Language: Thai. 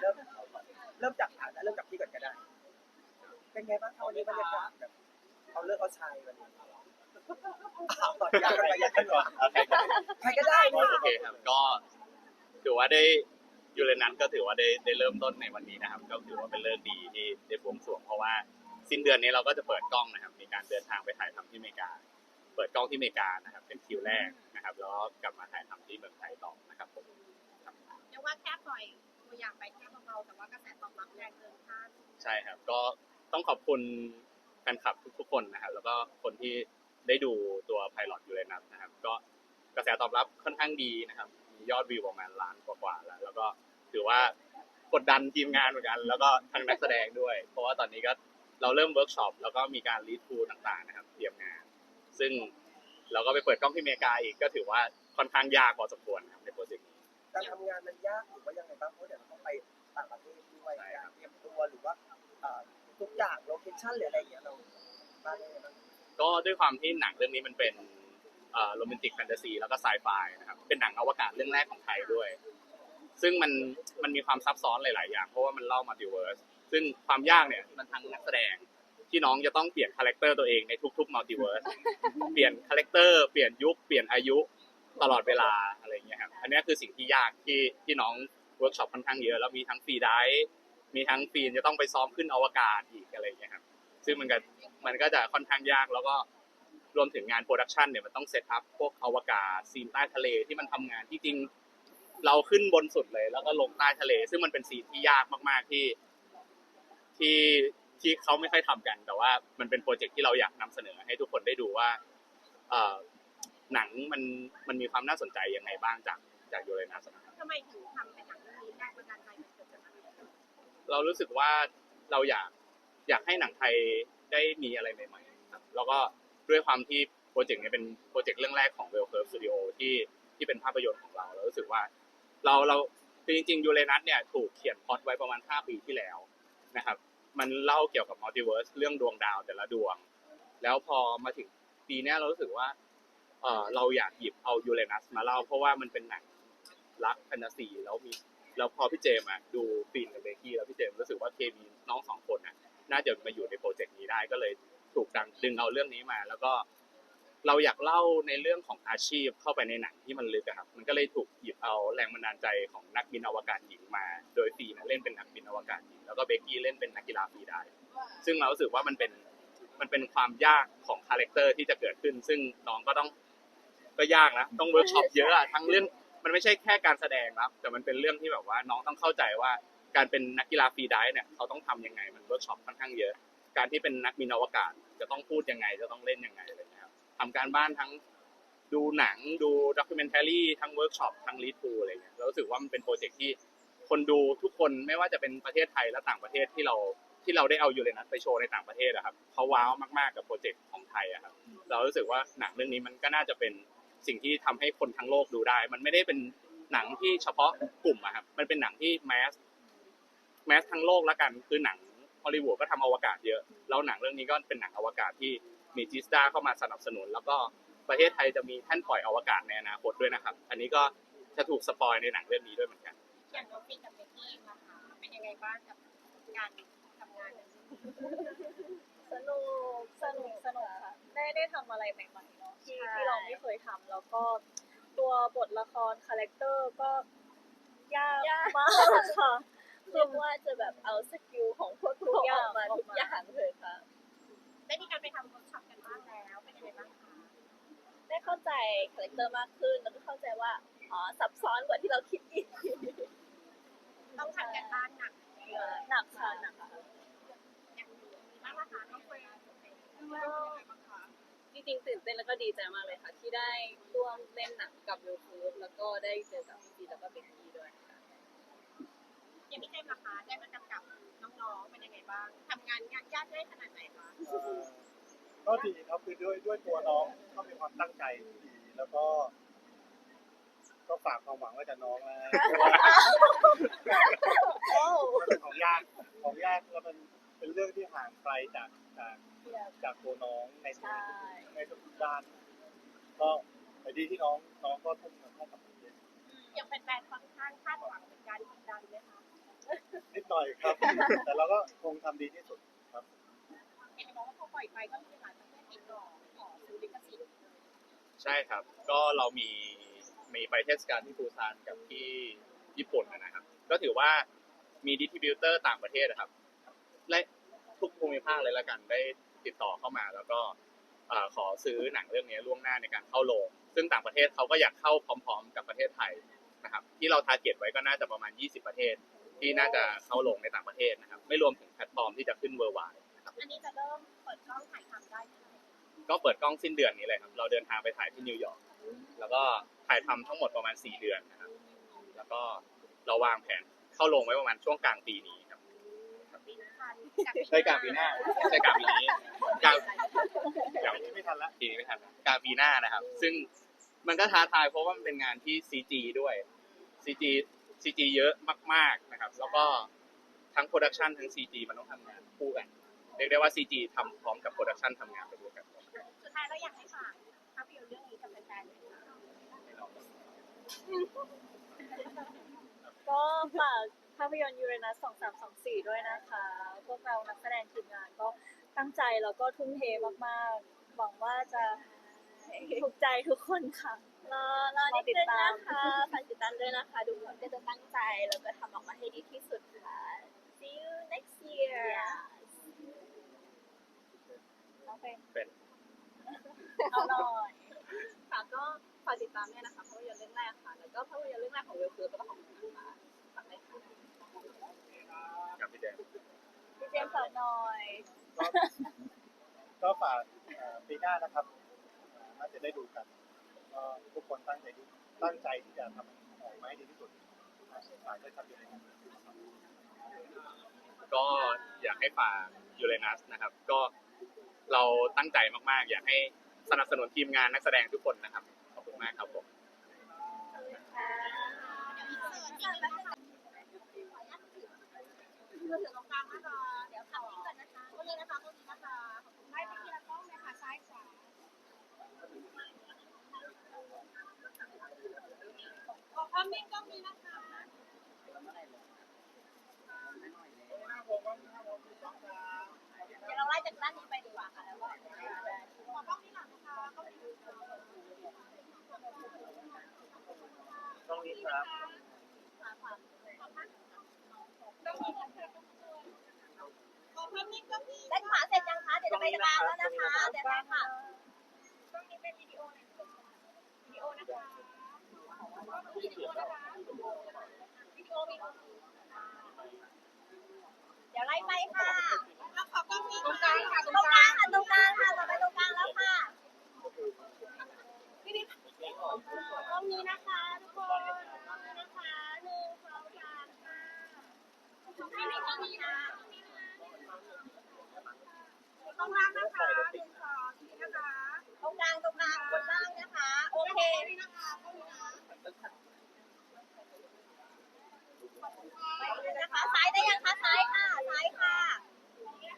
เริ่มเริ่มจากฐานนะเริ่มจากพี่ก่อนก็ได้ เป็นไงบ้างคะวันนี้บรรยากาศแบบเอาเลิกเอาชัยวันนี้เอาก่อนอยากอยากก่อนโอเคครับใครก็ได้โอเคครับก็ถือว่าได้ยูเรนัสก็ถือว่าได้ได้เริ่มต้นในวันนี้นะครับ ก็ถือว่าเป็นเลิกดีที่ได้บวงสรวงเพราะว่าสิ้นเดือนนี้เราก็จะเปิดกล้องนะครับ มีการเดินทางไปถ่ายทำที่อเมริกา เปิดกล้องที่อเมริกานะครับ เป็นคิวแรกนะครับ แล้วก็กลับมาถ่ายทำที่เมืองไทยต่อนะครับผมครับเรียกว่าแค่ปล่อย ตัวอย่างไปแค่เบาๆแต่ว่ากระแสตอบรับแรงเกินคาดใช่ครับ ก็ต้องขอบคุณแฟนคลับทุกๆคนนะครับ แล้วก็คนที่ได้ดูตัวไพลอตยูเรนัสนะครับ ก็กระแสตอบรับค่อนข้างดีนะครับ มียอดวิวประมาณล้านกว่าๆแล้ว แล้วก็ถือว่ากดดันทีมงานเหมือนกัน แล้วก็ทางนักแสดงด้วย เพราะว่าตอนนี้ก็เราเริ่มเวิร์กช็อปแล้วก็มีการรีทูต่างๆนะครับ เตรียมงาน ซึ่งเราก็ไปเปิดกล้องที่อเมริกาอีกก็ถือว่าค่อนข้างยากพอสมควรครับในโปรเจกต์ การทำงานมันยากหรือว่ายังไงบ้างเพราะเดี๋ยวเราต้องไปต่างประเทศด้วยการเตรียมตัวหรือว่าเอ่อทุกอย่างโลเคชั่นหรืออะไรอย่างเงี้ยเราบ้างยังไงบ้างก็ด้วยความที่หนังเรื่องนี้มันเป็นโรแมนติกแฟนตาซีแล้วก็ไซไฟนะครับเป็นหนังอวกาศเรื่องแรกของไทยด้วย ซึ่งมันมันมีความซับซ้อนหลาย ๆ อย่าง เพราะว่ามันเล่ามัลติเวิร์สซึ่งความยากเนี่ยมันทั้งนักแสดงที่น้องจะต้องเปลี่ยนคาแรคเตอร์ตัวเองในทุกๆมัลติเวิร์สเปลี่ยนคาแรคเตอร์เปลี่ยนยุคเปลี่ยนอายุ ตลอดเวลาอะไรอย่างเงี้ยครับอันเนี้ยคือสิ่งที่ยากที่ที่น้องเวิร์กช็อปค่อนข้างเยอะแล้วมีทั้งฟรีไดฟ์มีทั้งฟรีนจะต้องไปซ้อมขึ้นอวกาศอีกอะไรอย่างเงี้ยครับซึ่งมันก็มันก็จะค่อนข้างยากแล้วก็รวมถึงงานโปรดักชันเนี่ยมันต้องเซตอัพพวกอวกาศซีนใต้ทะเลที่มันทำงานที่จริงเราขึ้นบนสุดเลย แล้วก็ลงใต้ทะเล ซึ่งมันเป็นซีนที่ยากมาก ๆที่ที่ที่เขาไม่ค่อยทำกัน แต่ว่ามันเป็นโปรเจกต์ที่เราอยากนำเสนอให้ทุกคนได้ดูว่าเอ่อ หนังมันมันมีความน่าสนใจยังไงบ้างจากจากยูเรนัสนะครับทำไมถึงทำเป็นหนังเรื่องนี้แรงบันดาลใจมันเกิดจากอะไรเรารู้สึกว่าเราอยากอยากให้หนังไทยได้มีอะไรใหม่ๆครับแล้วก็ด้วยความที่โปรเจกต์นี้เป็นโปรเจกต์เรื่องแรกของ Well Curve Studio ที่ที่เป็นภาพยนตร์ของเราเรารู้สึกว่า เราเราคือจริงๆยูเรนัสเนี่ยถูกเขียนพล็อตไว้ประมาณ 5 ปีที่แล้วนะครับ มันเล่าเกี่ยวกับมัลติเวิร์สเรื่องดวงดาวแต่ละดวง แล้วพอมาถึงปีเนี้ยเรารู้สึกว่า เออเราอยากหยิบเอายูเรนัสมาเล่า เพราะว่ามันเป็นหนังรักแฟนตาซีแล้วมีแล้วพอพี่เจมส์อะดูฟีนกับเบกกี้แล้วพี่เจมส์รู้สึกว่าเคมีน้องสองคนอะน่าจะมาอยู่ในโปรเจกต์นี้ได้ก็เลยถูกดังดึงเอาเรื่องนี้มา แล้วก็เราอยากเล่าในเรื่องของอาชีพเข้าไปในหนังที่มันลึกครับ มันก็เลยถูกหยิบเอาแรงบันดาลใจของนักบินอวกาศหญิงมา โดยฟีนเล่นเป็นนักบินอวกาศหญิงแล้วก็เบกกี้เล่นเป็นนักกีฬาฟรีไดฟ์ซึ่งเรารู้สึกว่ามันเป็นมันเป็นความยากของคาแรคเตอร์ที่จะเกิดขึ้น ซึ่งน้องก็ต้อง ก็ยากนะ ต้องเวิร์กช็อปเยอะอะทั้งเรื่องมันไม่ใช่แค่การแสดงครับ แต่มันเป็นเรื่องที่แบบว่าน้องต้องเข้าใจว่าการเป็นนักกีฬาฟรีไดฟ์เนี่ยเขาต้องทำยังไง มันเวิร์กช็อปค่อนข้างเยอะ การที่เป็นนักบินอวกาศจะต้องพูดยังไงจะต้องเล่นยังไงอะไรเงี้ยครับทำการบ้านทั้งดูหนังดูด็อกิเมนทารีทั้งเวิร์กช็อปทั้งรีทูอะไรเงี้ยเรารู้สึกว่ามันเป็นโปรเจกต์ที่คนดูทุกคนไม่ว่าจะเป็นประเทศไทยและต่างประเทศที่เราที่เราได้เอายูเรนัสไปโชว์ในต่างประเทศอะครับเขาว้าวมากๆกับโปรเจกต์ของไทยอะครับเรารู้สึกว่าหนังเรื่องนี้มันก็น่าจะเป็น สิ่งที่ทำให้คนทั้งโลกดูได้ มันไม่ได้เป็นหนังที่เฉพาะกลุ่มอะครับมันเป็นหนังที่แมสแมสทั้งโลกแล้วกัน คือหนังฮอลลีวูดก็ทำอวกาศเยอะ แล้วหนังเรื่องนี้ก็เป็นหนังอวกาศที่มีจิสดาเข้ามาสนับสนุน แล้วก็ประเทศไทยจะมีแท่นปล่อยอวกาศในอนาคตด้วยนะครับ อันนี้ก็จะถูกสปอยในหนังเรื่องนี้ด้วยเหมือนกันอย่างตัวฟินกับเบกกี้นะคะเป็นยังไงบ้างกับการทำงาน สนุกสนุกสนุกค่ะได้ได้ทำอะไรใหม่ๆเนาะที่ที่เราไม่เคยทำแล้วก็ตัวบทละครคาแรคเตอร์ก็ยากมากค่ะคือว่าจะแบบเอาสกิลของพวกทุกอย่างมาทุกอย่างเลยค่ะได้มีการไปทำเวิร์กช็อปกันบ้างแล้วเป็นยังไงบ้างคะได้เข้าใจคาแรคเตอร์มากขึ้นแล้วก็เข้าใจว่าอ๋อซับซ้อนกว่าที่เราคิดอีกต้องทำกันบ้านหนักเออหนักค่ะหนักค่ะ จริงๆตื่นเต้นแล้วก็ดีใจมากเลยค่ะ ที่ได้ร่วมเล่นหนังกับยูทูบแล้วก็ได้เจอกับพี่พีแล้วก็เบกกี้ด้วยค่ะอย่างพี่เจมส์นะคะได้มากำกับน้องๆเป็นยังไงบ้างทำงานยากยากง่ายขนาดไหนคะเอ่อก็ดีครับคือด้วยด้วยตัวน้องก็มีความตั้งใจที่ดีแล้วก็ ก็ฝากความหวังไว้กับน้องนะเพราะว่ามันเป็นของยากของยากแล้วมันเป็นเรื่องที่ห่างไกลจากจากจากตัวน้องในใช่ในทุกๆด้าน ก็แต่ดีที่น้องน้องก็ทุ่มเงินให้กับมันเยอะอย่างแฟนๆค่อนข้างคาดหวังเป็นการกดดันไหมคะอยครับ แต่เราก็คงทำดีที่สุดครับเห็นบอกว่าพอปล่อยไปก็มีหลายประเทศติดต่อขอซื้อลิขสิทธิ์ใช่ครับ ก็เรามี มีไปเทศกาลที่ปูซานกับที่ญี่ปุ่นนะครับ ก็ถือว่ามีดิสติบิวเตอร์ต่างประเทศนะครับ และทุกภูมิภาคเลยละกันได้ติดต่อเข้ามา แล้วก็เอ่อขอซื้อหนังเรื่องนี้ล่วงหน้าในการเข้าโรงซึ่งต่างประเทศเขาก็อยากเข้าพร้อม ๆ กับประเทศไทยนะครับ ที่เราทาร์เก็ตไว้ก็น่าจะประมาณ 20 ประเทศ ที่น่าจะเข้าโรงในต่างประเทศนะครับ ไม่รวมถึงแพลตฟอร์มที่จะขึ้นเวอร์ไวนะครับอันนี้จะเริ่มเปิดกล้องถ่ายทำได้ที่ไหนก็เปิดกล้องสิ้นเดือนนี้เลยครับ เราเดินทางไปถ่ายที่นิวยอร์กแล้วก็ ถ่ายทำทั้งหมดประมาณ 4 เดือนนะครับ แล้วก็เราวางแผนเข้าลงไว้ประมาณช่วงกลางปีนี้ครับปีนี้ทันใช่กลางปีหน้าใช่กลางปีนี้กลางกลางปีนี้ไม่ทันละปีนี้ไม่ทันนะกลางปีหน้านะครับ ซึ่งมันก็ท้าทายเพราะว่ามันเป็นงานที่ CG ด้วย CG CG เยอะมาก ๆนะครับ แล้วก็ทั้งโปรดักชันทั้ง CG มันต้องทำงานคู่กัน เรียกได้ว่า CG ทำพร้อมกับโปรดักชันทำงานไปด้วยกันสุดท้ายเราอยากให้ฝากภาพยนตร์เรื่องนี้กับแฟนๆเลยค่ะ ก็ฝากภาพยนตร์ยูเรนัส2324 ด้วยนะคะ พวกเรานักแสดงทีมงานก็ตั้งใจแล้วก็ทุ่มเทมากๆ หวังว่าจะถูกใจทุกคนค่ะ รอรอนิดนึงนะคะฝากติดตามด้วยนะคะทุกคนก็จะตั้งใจ แล้วก็ทำออกมาให้ดีที่สุดค่ะ see you next year น้องเป็นเป็นเอาหน่อยค่ะก็ฝากติดตามด้วยนะคะภาพยนตร์เรื่องแรกค่ะแล้ว งแรกของเวลคือแล้วก็ของคุณนะคะฝากด้วยค่ะกับพี่แดนพี่เจมส์ฝากหน่อยก็ก็ฝากเอ่อปีหน้านะครับเอ่อน่าจะได้ดูกันก็ทุกคนตั้งใจดูตั้งใจที่จะทำออกมาให้ดีที่สุดฝากด้วยครับอยู่ในนั้น ก็อยากให้ฝากยูเรนัสนะครับ ก็เราตั้งใจมากๆ อยากให้สนับสนุนทีมงานนักแสดงทุกคนนะครับ ขอบคุณมากครับผม ตรงกลางนะคะเดี๋ยวขับนี้ก่อนนะคะตรงนี้คะตรงนี้นะคะขอบคุณไม่ไปทีละกล้องเลยค่ะซ้ายขวาขอความนิ่งกล้องนี้นะคะ เดี๋ยวเราไล่จากด้านนี้ไปดีกว่าค่ะแล้วก็ขอกล้องนี้หลังนะคะกล้องนี้ ตรงนี้ครับ ขอความนิ่งกล้องนี้ด้านขวาเสร็จยังคะ เดี๋ยวจะไปกลางแล้วนะคะ เดี๋ยวไปค่ะกล้องนี้เป็นวิดีโอนะคะวิดีโอนะคะวิดีโอนะคะวิดีโอวิดีโอเดี๋ยวไล่ไปค่ะขอกล้องนี้ตรงกลางค่ะตรงกลางค่ะตรงกลางค่ะต่อไปตรงกลางแล้วค่ะพี่บิ๊กกล้องนี้นะคะทุกคนกล้องนี้นะคะหนึ่งสองสามค่ะพี่บิ๊กกล้องนี้นะ ตรง